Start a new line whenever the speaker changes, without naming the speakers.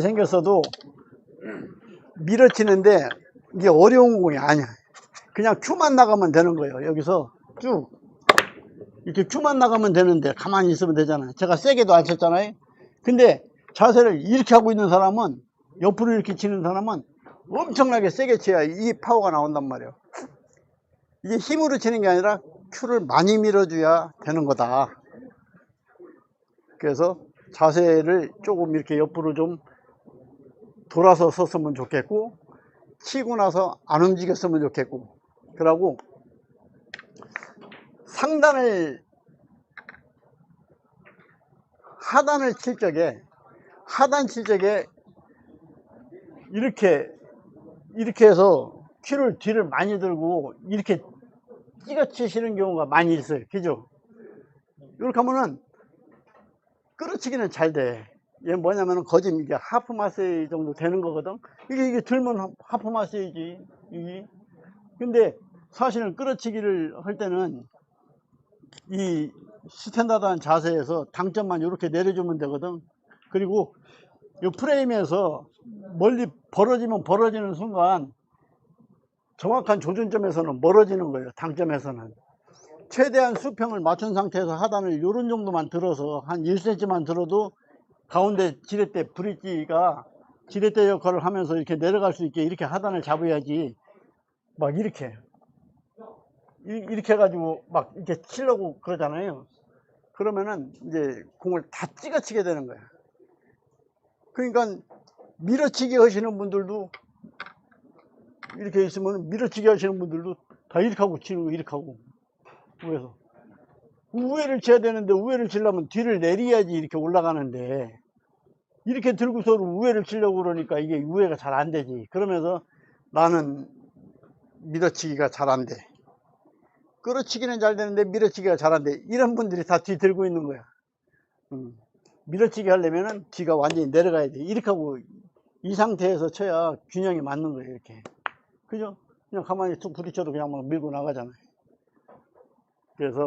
생겼어도 밀어치는데 이게 어려운 공이 아니야. 그냥 큐만 나가면 되는 거예요. 여기서 쭉 이렇게 큐만 나가면 되는데 가만히 있으면 되잖아요. 제가 세게도 안 쳤잖아요. 근데 자세를 이렇게 하고 있는 사람은 옆으로 이렇게 치는 사람은 엄청나게 세게 쳐야 이 파워가 나온단 말이에요. 이게 힘으로 치는 게 아니라 큐를 많이 밀어줘야 되는 거다. 그래서 자세를 조금 이렇게 옆으로 좀 돌아서 섰으면 좋겠고 치고 나서 안 움직였으면 좋겠고 그러고 상단을 하단을 칠 적에 하단 칠 적에 이렇게 이렇게 해서 키를 뒤를 많이 들고 이렇게 찍어 치시는 경우가 많이 있어요 그죠 이렇게 하면은 끌어치기는 잘 돼. 얘 뭐냐면은 거짓 이게 하프 마세이 정도 되는 거거든. 이게 이게 들면 하- 하프 마세이지. 이게. 근데 사실은 끌어치기를 할 때는 이 스탠다드한 자세에서 당점만 이렇게 내려주면 되거든. 그리고 이 프레임에서 멀리 벌어지면 벌어지는 순간 정확한 조준점에서는 멀어지는 거예요. 당점에서는. 최대한 수평을 맞춘 상태에서 하단을 이런 정도만 들어서 한 1cm만 들어도 가운데 지렛대 브릿지가 지렛대 역할을 하면서 이렇게 내려갈 수 있게 이렇게 하단을 잡아야지 막 이렇게. 이- 이렇게 해가지고 막 이렇게 치려고 그러잖아요. 그러면은 이제 공을 다 찍어 치게 되는 거야. 그러니까 밀어치기 하시는 분들도 이렇게 있으면 밀어치기 하시는 분들도 다 이렇게 하고 치는 거 이렇게 하고. 위에서 우회를 쳐야 되는데 우회를 치려면 뒤를 내려야지 이렇게 올라가는데 이렇게 들고서 우회를 치려고 그러니까 이게 우회가 잘 안 되지. 그러면서 나는 밀어치기가 잘 안 돼. 끌어치기는 잘 되는데 밀어치기가 잘 안 돼. 이런 분들이 다 뒤 들고 있는 거야. 음. 밀어치기 하려면은 뒤가 완전히 내려가야 돼. 이렇게 하고 이 상태에서 쳐야 균형이 맞는 거예요 이렇게. 그죠? 그냥 가만히 툭 부딪혀도 그냥 막 밀고 나가잖아요. 그래서